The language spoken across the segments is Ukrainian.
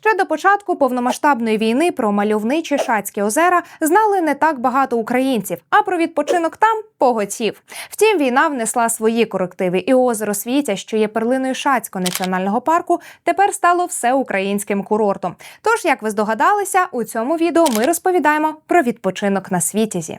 Ще до початку повномасштабної війни про мальовничі Шацькі озера знали не так багато українців, а про відпочинок там поготів. Втім, війна внесла свої корективи, і озеро Світя, що є перлиною Шацького національного парку, тепер стало всеукраїнським курортом. Тож, як ви здогадалися, у цьому відео ми розповідаємо про відпочинок на Світязі.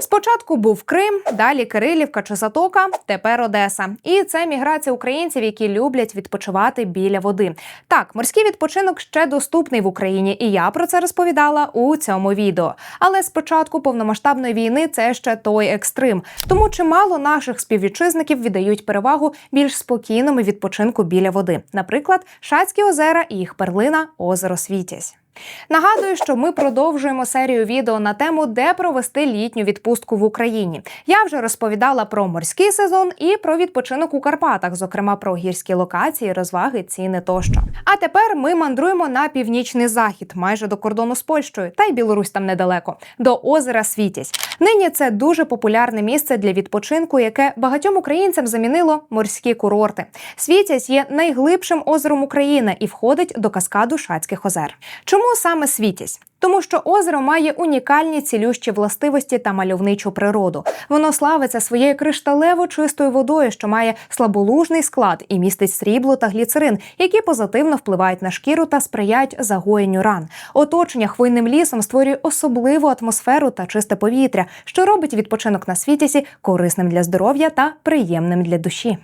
Спочатку був Крим, далі Кирилівка чи Затока, тепер Одеса. І це міграція українців, які люблять відпочивати біля води. Так, морський відпочинок ще доступний в Україні, і я про це розповідала у цьому відео. Але спочатку повномасштабної війни це ще той екстрим. Тому чимало наших співвітчизників віддають перевагу більш спокійному відпочинку біля води. Наприклад, Шацькі озера і їх перлина озеро Світязь. Нагадую, що ми продовжуємо серію відео на тему, де провести літню відпустку в Україні. Я вже розповідала про морський сезон і про відпочинок у Карпатах, зокрема про гірські локації, розваги, ціни тощо. А тепер ми мандруємо на північний захід, майже до кордону з Польщею, та й Білорусь там недалеко, до озера Світязь. Нині це дуже популярне місце для відпочинку, яке багатьом українцям замінило морські курорти. Світязь є найглибшим озером України і входить до каскаду Шацьких озер. Чому саме Світязь? Тому що озеро має унікальні цілющі властивості та мальовничу природу. Воно славиться своєю кришталево чистою водою, що має слаболужний склад і містить срібло та гліцерин, які позитивно впливають на шкіру та сприяють загоєнню ран. Оточення хвойним лісом створює особливу атмосферу та чисте повітря, що робить відпочинок на світязі корисним для здоров'я та приємним для душі.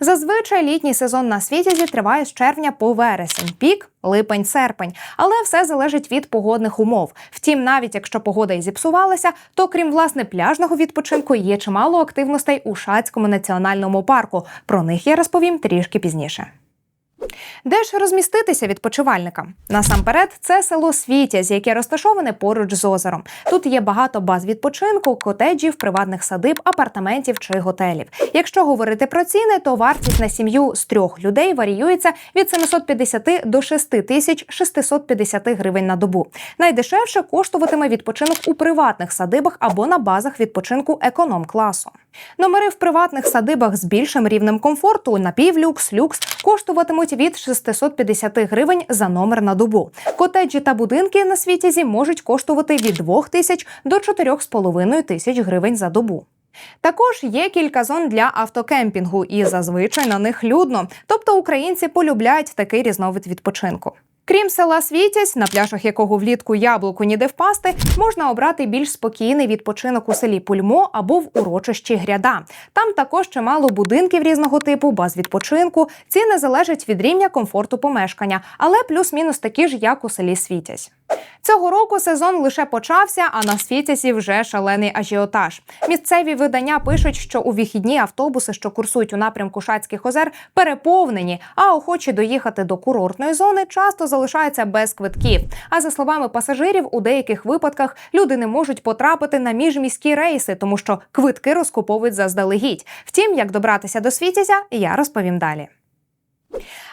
Зазвичай літній сезон на світязі триває з червня по вересень, пік липень-серпень, але все залежить від погодних умов. Втім, навіть якщо погода і зіпсувалася, то крім власне пляжного відпочинку є чимало активностей у Шацькому національному парку. Про них я розповім трішки пізніше. Де ж розміститися відпочивальникам? Насамперед, це село Світязь, яке розташоване поруч з озером. Тут є багато баз відпочинку, котеджів, приватних садиб, апартаментів чи готелів. Якщо говорити про ціни, то вартість на сім'ю з трьох людей варіюється від 750 до 6650 гривень на добу. Найдешевше коштуватиме відпочинок у приватних садибах або на базах відпочинку економ-класу. Номери в приватних садибах з більшим рівнем комфорту напівлюкс, люкс коштуватимуть від 650 гривень за номер на добу. Котеджі та будинки на світязі можуть коштувати від 2 тисяч до 4,5 тисяч гривень за добу. Також є кілька зон для автокемпінгу, і зазвичай на них людно. Тобто українці полюбляють такий різновид відпочинку. Крім села Світязь, на пляжах якого влітку яблуку ніде впасти, можна обрати більш спокійний відпочинок у селі Пульмо або в урочищі Гряда. Там також чимало будинків різного типу, баз відпочинку. Ціни залежать від рівня комфорту помешкання, але плюс-мінус такі ж, як у селі Світязь. Цього року сезон лише почався, а на світязі вже шалений ажіотаж. Місцеві видання пишуть, що у вихідні автобуси, що курсують у напрямку Шацьких озер, переповнені, а охочі доїхати до курортної зони часто залишаються без квитків. А за словами пасажирів, у деяких випадках люди не можуть потрапити на міжміські рейси, тому що квитки розкуповують заздалегідь. Втім, як добратися до світязя, я розповім далі.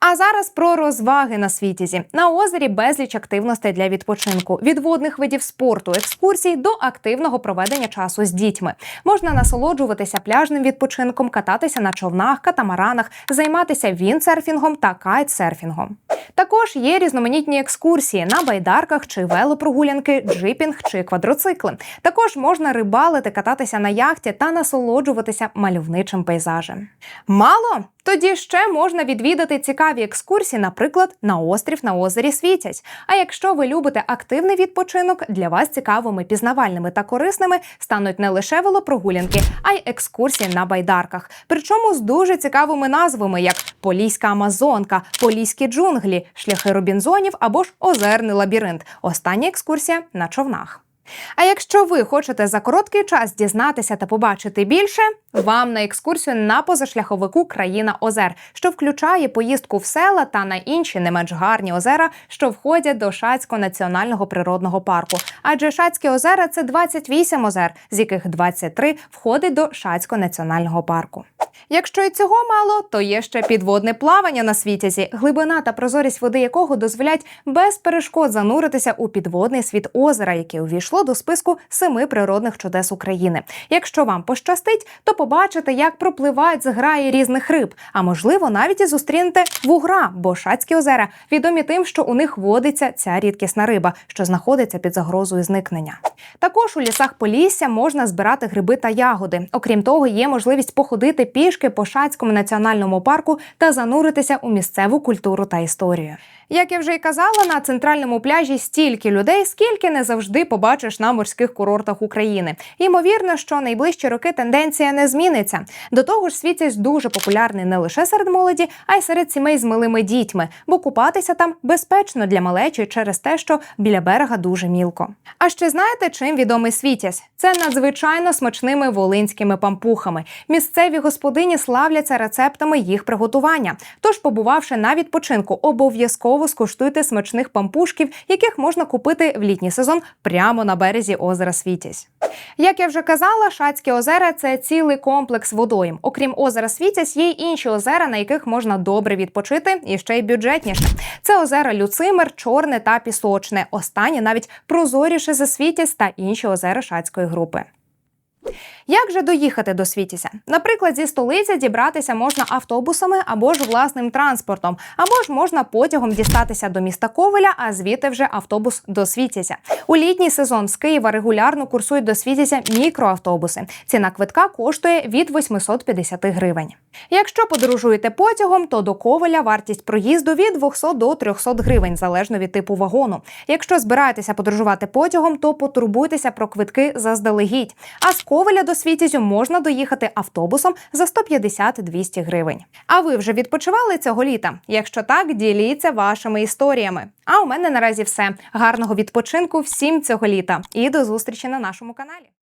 А зараз про розваги на світязі. На озері безліч активностей для відпочинку, від водних видів спорту, екскурсій до активного проведення часу з дітьми. Можна насолоджуватися пляжним відпочинком, кататися на човнах, катамаранах, займатися віндсерфінгом та кайтсерфінгом. Також є різноманітні екскурсії на байдарках чи велопрогулянки, джипінг чи квадроцикли. Також можна рибалити, кататися на яхті та насолоджуватися мальовничим пейзажем. Мало тоді ще можна відвідати цікаві екскурсії, наприклад, на острів на озері Світязь. А якщо ви любите активний відпочинок, для вас цікавими, пізнавальними та корисними стануть не лише велопрогулянки, а й екскурсії на байдарках. Причому з дуже цікавими назвами, як Поліська Амазонка, Поліські джунглі, шляхи Робінзонів або ж Озерний лабіринт. Остання екскурсія на човнах. А якщо ви хочете за короткий час дізнатися та побачити більше, вам на екскурсію на позашляховику країна озер, що включає поїздку в села та на інші не менш гарні озера, що входять до Шацького національного природного парку. Адже Шацькі озера це 28 озер, з яких 23 входить до Шацького національного парку. Якщо і цього мало, то є ще підводне плавання на світязі, глибина та прозорість води якого дозволять без перешкод зануритися у підводний світ озера, яке увійшло до списку семи природних чудес України. Якщо вам пощастить, то побачите, як пропливають зграї різних риб, а можливо, навіть і зустрінете вугра, бо Шацькі озера відомі тим, що у них водиться ця рідкісна риба, що знаходиться під загрозою зникнення. Також у лісах Полісся можна збирати гриби та ягоди. Окрім того, є можливість походити пішки по Шацькому національному парку та зануритися у місцеву культуру та історію. Як я вже й казала, на центральному пляжі стільки людей, скільки не завжди побачиш на морських курортах України. Ймовірно, що найближчі роки тенденція не зміниться. До того ж, світязь дуже популярний не лише серед молоді, а й серед сімей з малими дітьми, бо купатися там безпечно для малечі через те, що біля берега дуже мілко. А ще знаєте, чим відомий світязь? Це надзвичайно смачними волинськими пампухами. Місцеві господині славляться рецептами їх приготування. Тож, побувавши на відпочинку, обов'язково скуштуйте смачних пампушків, яких можна купити в літній сезон прямо на березі озера Світязь. Як я вже казала, Шацькі озера це цілий комплекс водойм. Окрім озера Світязь, є й інші озера, на яких можна добре відпочити і ще й бюджетніше. Це озера Люцимер, Чорне та Пісочне. Останнє навіть прозоріше за Світязь та інші озера Шацької групи. Як же доїхати до Світязя? Наприклад, зі столиці дібратися можна автобусами або ж власним транспортом, або ж можна потягом дістатися до міста Ковеля, а звідти вже автобус до Світязя. У літній сезон з Києва регулярно курсують до Світязя мікроавтобуси. Ціна квитка коштує від 850 гривень. Якщо подорожуєте потягом, то до Ковеля вартість проїзду від 200 до 300 гривень, залежно від типу вагону. Якщо збираєтеся подорожувати потягом, то потурбуйтеся про квитки заздалегідь. А з Ковеля до Світязю можна доїхати автобусом за 150-200 гривень. А ви вже відпочивали цього літа? Якщо так, діліться вашими історіями. А у мене наразі все. Гарного відпочинку всім цього літа і до зустрічі на нашому каналі.